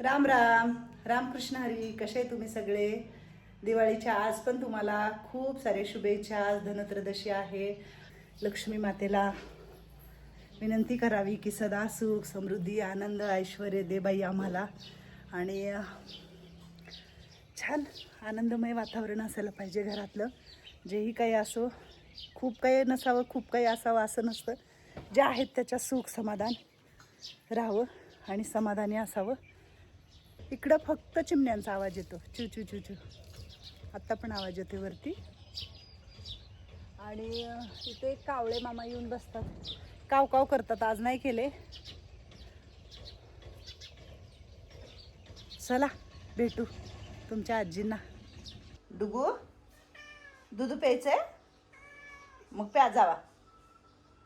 राम राम. रामकृष्ण हरी कसे आहे तुम्ही सगळे? दिवाळीच्या आज पण तुम्हाला खूप सारे शुभेच्छा. आज धनत्रदशी आहे. लक्ष्मी मातेला विनंती करावी की सदा सुख समृद्धी आनंद ऐश्वर दे बाई आम्हाला. आणि छान आनंदमय वातावरण असायला पाहिजे घरातलं. जेही काही असो खूप काही नसावं खूप काही असावं असं नसतं. जे आहेत त्याच्या सुख समाधान राहावं आणि समाधानी असावं. इकडं फक्त चिमण्यांचा आवाज येतो. चू चू चू चू आत्ता पण आवाज येते वरती. आणि इथे एक कावळे मामा येऊन बसतात. काव काव करतात. आज नाही केले. चला भेटू तुमच्या आजींना. डुगू दूध प्यायचंय? मग प्या जावा.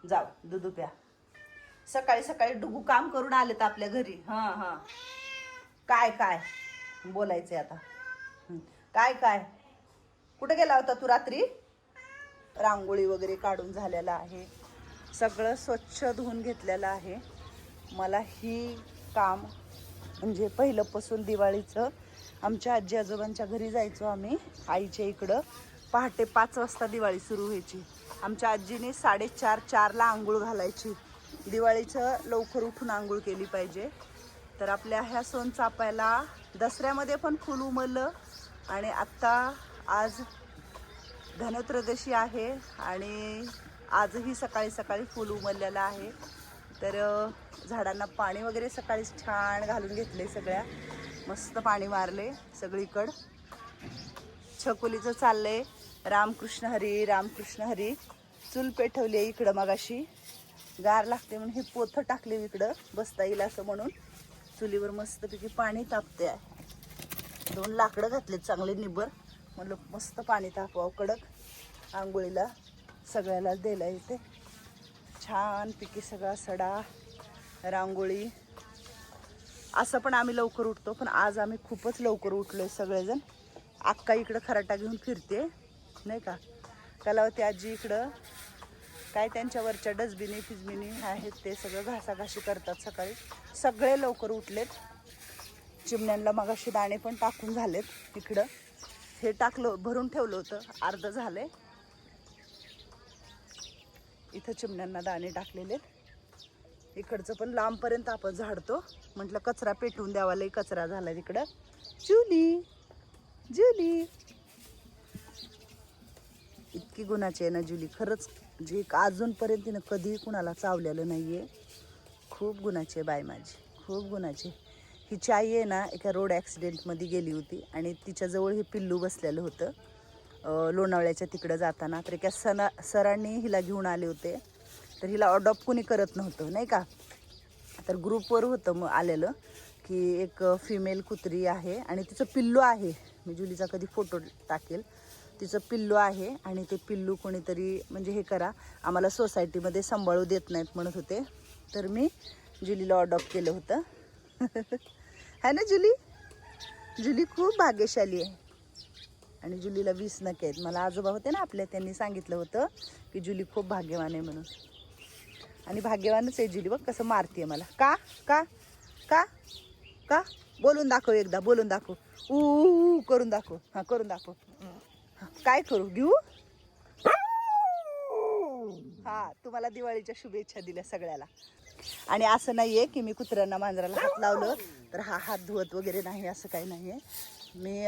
जाऊ दूध प्या. सकाळी सकाळी डुगू काम करून आलेत आपल्या घरी. हां हां. काय काय? बोलायचंय आता. काय काय? कुठे गेला होता तू रात्री? रांगोळी वगैरे काढून झालेला आहे. सगळं स्वच्छ धुवून घेतलेलं आहे. मला ही काम म्हणजे पहिलंपासून दिवाळीचं आमच्या आजी आजोबांच्या घरी जायचो आम्ही आईच्या इकडं. पहाटे पाच वाजता दिवाळी सुरू व्हायची. आमच्या आजीने साडेचार चारला आंघोळ घालायची. दिवाळीचं लवकर उठून आंघोळ केली पाहिजे. तर आपल्या ह्या सोन चापायला दसऱ्यामध्ये पण फुल उमललं आणि आत्ता आज धनत्रदशी आहे आणि आजही सकाळी सकाळी फुल उमललेलं आहे. तर झाडांना पाणी वगैरे सकाळीच छान घालून घेतले सगळ्या. मस्त पाणी मारले सगळीकडं. छकुलीचं चाललंय. रामकृष्ण हरी रामकृष्ण हरी. चूल पेठवली आहे इकडं मगाशी. गार लागते म्हणून हे पोथं टाकले इकडं बसता येईल असं म्हणून. चुलीवर मस्तपैकी पाणी तापते आहे दोन लाकडं घातलेत चांगले निबर. म्हणलं मस्त पाणी तापवावं कडक आंघोळीला सगळ्याला द्यायला येते. छानपैकी सगळा सडा रांगोळी. असं पण आम्ही लवकर उठतो पण आज आम्ही खूपच लवकर उठलोय सगळेजण. अक्का इकडं खराटा घेऊन फिरते नाही का? कलावती आजी इकडं काय त्यांच्यावरच्या डस्टबिनी फिजबिनी आहेत ते सगळं घासाघाशी करतात सकाळी. सगळे लवकर उठलेत. चिमण्यांना मगाशी दाणे पण टाकून झालेत इकडं. हे टाकलं भरून ठेवलं होतं. अर्ध झाले इथं चिमण्यांना दाणे टाकलेले इकडचं पण लांबपर्यंत आपण झाडतो. म्हटलं कचरा पेटवून द्यावालाही कचरा झाला तिकडं. जुली जुली इतकी गुणाची आहे ना जुली खरंच जे अजूनपर्यंत तिनं कधीही कुणाला चावलेलं नाही आहे खूप गुणाची आहे बाय माझी. खूप गुणाची आहे. हिची आई आहे ना एका रोड ॲक्सिडेंटमध्ये गेली होती आणि तिच्याजवळ हे पिल्लू बसलेलं होतं. लोणावळ्याच्या तिकडं जाताना. तर एका सना सरांनी हिला घेऊन आले होते. तर हिला अडॉप्ट कोणी करत नव्हतं नाही का? तर ग्रुपवर होतं मग आलेलं की एक फिमेल कुत्री आहे आणि तिचं पिल्लू आहे. मी जुलीचा कधी फोटो टाकेल. तिचं पिल्लू आहे आणि ते पिल्लू कोणीतरी म्हणजे हे करा आम्हाला सोसायटीमध्ये सांभाळू देत नाहीत म्हणत होते. तर मी जुलीला अडॉप्ट केलं होतं. है ना जुली? जुली खूप भाग्यशाली आहे. आणि जुलीला वीस नके आहेत. मला आजोबा होते ना आपल्या त्यांनी सांगितलं होतं की जुली खूप भाग्यवान आहे म्हणून. आणि भाग्यवानच आहे जुली बघ कसं मारते मला. का? का? का? का? बोलून दाखव एकदा बोलून दाखव. ऊ करून दाखव. हां करून दाखव. काय करू? घेऊ? हा तुम्हाला दिवाळीच्या शुभेच्छा दिल्या सगळ्याला. आणि असं नाही आहे की मी कुत्र्यांना मांजराला हात लावलं तर हा हात धुवत वगैरे नाही असं काही नाही आहे मी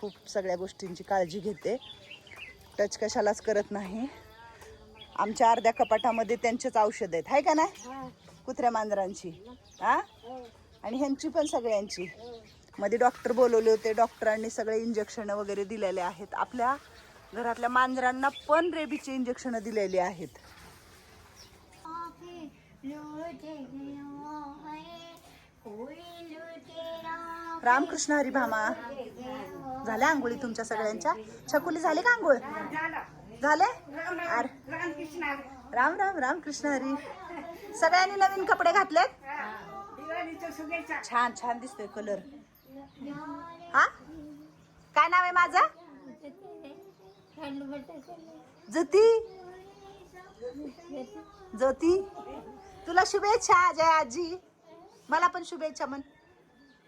खूप सगळ्या गोष्टींची काळजी घेते. टच कशालाच करत नाही. आमच्या अर्ध्या कपाटामध्ये त्यांचेच औषध आहेत. हाय का नाही? कुत्र्या मांजरांची. हा. आणि ह्यांची पण सगळ्यांची. मध्ये डॉक्टर बोलवले होते डॉक्टरांनी सगळे इंजेक्शन वगैरे दिलेले आहेत. आपल्या घरातल्या मांजरांना पण रेबीचे इंजेक्शन दिलेली आहेत. रामकृष्ण हरी भामा झाल्या आंघोळी तुमच्या सगळ्यांच्या? छकुली झाली का आंघोळ? झाले? अरे राम राम राम कृष्ण हरी. सगळ्यांनी नवीन कपडे घातलेत? छान छान दिसतोय कलर हा? काय नाव आहे माझं? ज्योती? ज्योती? तुला शुभेच्छा जय आजी. मला पण शुभेच्छा म्हण.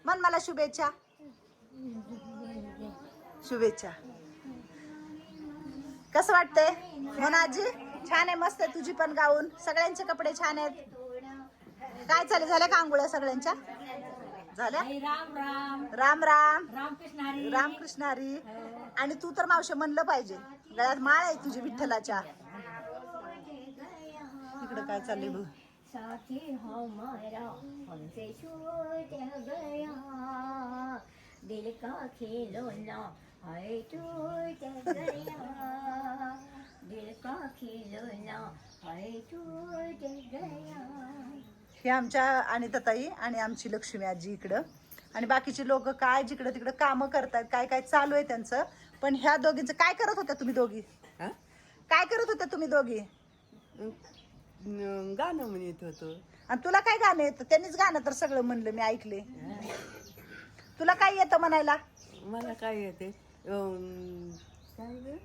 मन मला शुभेच्छा. शुभेच्छा. कसं वाटतंय? म्हणा आजी. छान आहे मस्त आहे तुझी पण गाऊन. सगळ्यांचे कपडे छान आहेत. काय चालू झाल्या का आंघोळ्या सगळ्यांच्या? झाल्या? राम राम. राम राम. रामकृष्ण हरी. रामकृष्ण हरी. आणि तू तर मावशी म्हणलं पाहिजे. गळ्यात माळ आहे तुझी विठ्ठलाच्या. इकडं काय चाललंय बघ. साथी हमारा हमसे छूट गया. दिल का खिलौना है टूट गया. दिल का खिलौना है टूट गया. हे आमच्या अनिताताई आणि आमची लक्ष्मी आजी इकडं. आणि बाकीचे लोक काय जिकडं तिकडं कामं करतायत काय काय चालू आहे त्यांचं. पण ह्या दोघींचं काय करत होत्या तुम्ही दोघी? हा? काय करत होत्या तुम्ही दोघी? गाणं म्हणत होतो. आणि तुला काय गाणं येतं? त्यांनीच गाणं तर सगळं म्हणलं मी ऐकले. तुला काय येतं म्हणायला? मला काय येते? अं, काय ग?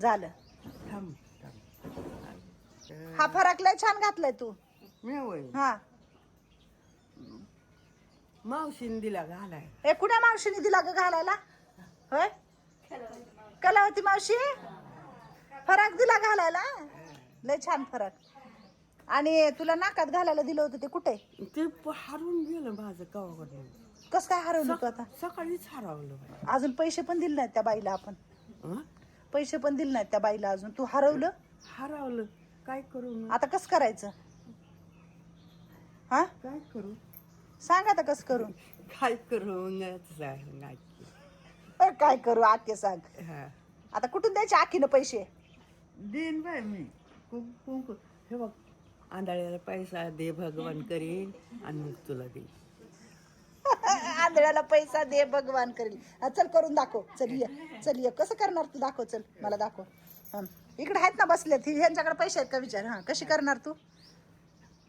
झालं. थांब. हा फरक लय छान घातलाय तू. मी होय. हा. मावशीन दिला घालाय. ए कुण्या मावशीने दिला ग घालायला? होय? कलावती मावशी? फरक दिला घालायला? लय छान फरक. आणि तुला नाकात घालायला दिलं होतं ते कुठे? ते प- हरून गेलं माझं कवाकडून. कस काय हरवलं तू आता? सकाळीच हरवलं बाई. अजून पैसे पण दिले नाहीत त्या बाईला आपण. हं? पैसे पण दिले नाहीत त्या बाईला अजून. तू हरवलं? हरवलं. काय करू मग? आता कस करायचं? हा? काय करू? सांग आता कस करू? काय करू? नाही अ, काय करू? आके सांग. हा. आता कुठून द्यायचे आखीनं पैसे? देईन बाय मी. कुंक कुंक हे बघ आंधळ्याला पैसा दे भगवान करीन आणि मग तुला देईन. आंधळ्याला पैसा दे भगवान करेल. हा, चल करून दाखव. चल ये. चल ये. कसं करणार तू? दाखव चल. मला दाखव. हं. इकडे आहेत ना बसलेत. ही ह्यांच्याकडे पैसे आहेत का विचार? हा कशी करणार तू?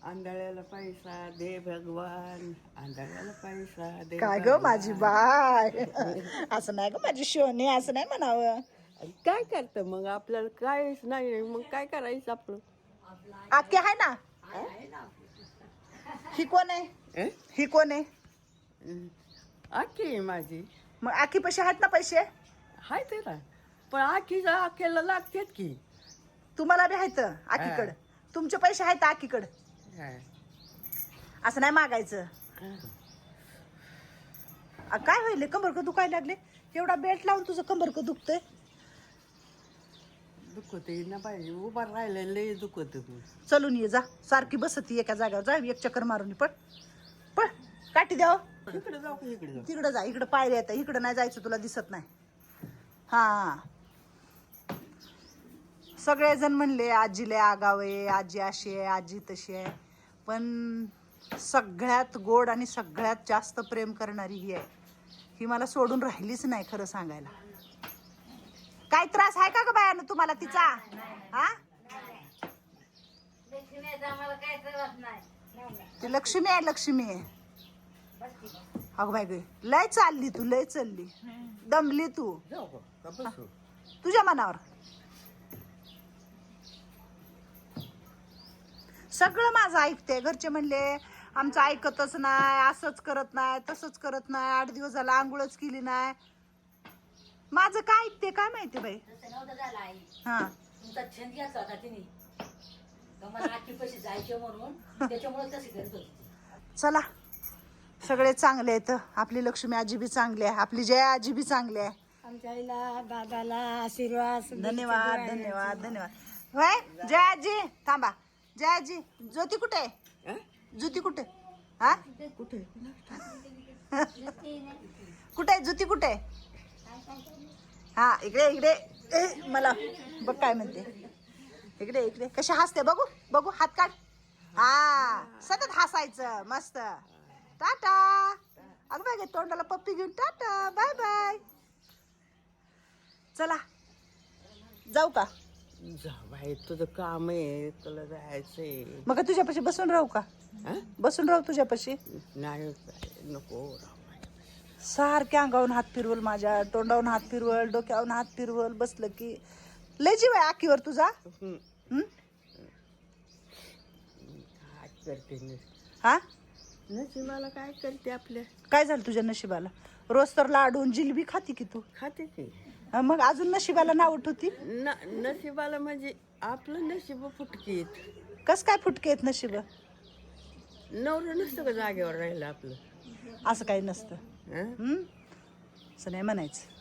आंधळ्याला पैसा दे भगवान. आंधळ्याला पैसा दे काय ग भगवान. माझी बाय? असं नाही ग माझी शोने असं नाही म्हणावं. काय करतं मग? आपल्याला काहीच नाही. मग काय करायचं आपलं? आके आहे ना? ही? कोण आहे? अं? ही कोण आहे? आखी आहे माझी. मग आखी पैसे आहेत ना पैसे? हाय ते ना. पण आखीचा आखेला लागतेत की. तुम्हाला बी आहेत आखीकडं. तुमचे पैसे आहेत आखीकडं. हा. असं नाही मागायचं. काय होईल? कंबर का दुखायला लागले. एवढा बेल्ट लावून तुझं कंबर का दुखतंय. दुखत ना पाहिजे उभा राहिलं लय दुखत चलून ये जा. सारखी बसती एका जागेवर. जा एक चक्कर मारून ये. पळ. पळ. काठी द्याव. इकडे जाऊ का इकडे जाऊ तिकडं जा इकडं पायऱ्या येतं इकडं नाही जायचं तुला दिसत नाही. हा. सगळेजण म्हणले आजीले आगाव आहे आजी अशी आहे आजी तशी आहे. पण सगळ्यात गोड आणि सगळ्यात जास्त प्रेम करणारी ही आहे. ही मला सोडून राहिलीच नाही खरं सांगायला. काय त्रास आहे का ग बायानं तुम्हाला तिचा? हा? ती लक्ष्मी आहे लक्ष्मी आहे. अगं बाय गे लय चालली तू लय चालली. दमली तू. तुझ्या मनावर. सगळं माझं ऐकते. घरचे म्हणले आमचं ऐकतच नाही असंच करत नाही तसंच करत नाही आठ दिवस झाला आंघोळच केली नाही. माझं काय ऐकते काय माहिती बाई? हा. तुमचा छंद घेतला होता तिने. का मला आजचे पैसे जायचे म्हणून त्याच्यामुळे तशी करत होती. ती. चला. सगळे चांगले आहेत. आपली लक्ष्मी आजी बी चांगली आहे. आपली जया आजी बी चांगली आहे. आमच्या आईला दादाला आशीर्वाद धन्यवाद धन्यवाद धन्यवाद. होय जय आजी थांबा. जय आजी ज्योती कुठे? आहे? ज्योती कुठे? हा? कुठे? कुठे? आहे ज्योती कुठे? आहे हा इकडे इकडे. ए, मला बघ काय म्हणते. इकडे इकडे. कशी हसते? बघू बघू हात काढ. हा सतत हसायचं मस्त. टाटा. अगं बाय तोंडाला पप्पी घेऊन टाटा. Bye bye. चला. जाऊ का? जा बाई तुझं काम आहे तुला जायचंय. मग तुझ्यापाशी बसून राहू का? हं? बसून राहू तुझ्यापाशी? नाही नको बाई. सारखे अंगावून हात फिरवल माझ्या तोंडावून हात फिरवल डोक्यावरून हात फिरवल बसलं की. लय जीव आहे आखीवर तुझा? हं. हं? नशिबाला काय करते आपल्या? काय झालं तुझ्या नशिबाला? रोज तर लाडून जिलबी खाती की तू. खाते की. अं, मग अजून नशिबाला नाव होती न नशिबाला म्हणजे आपलं नशीब फुटकीत कस काय फुटके आहेत नशीब? नवरं नसतं का जागेवर राहिलं आपलं? असं काही नसतं. हं? हं? असं नाही म्हणायचं?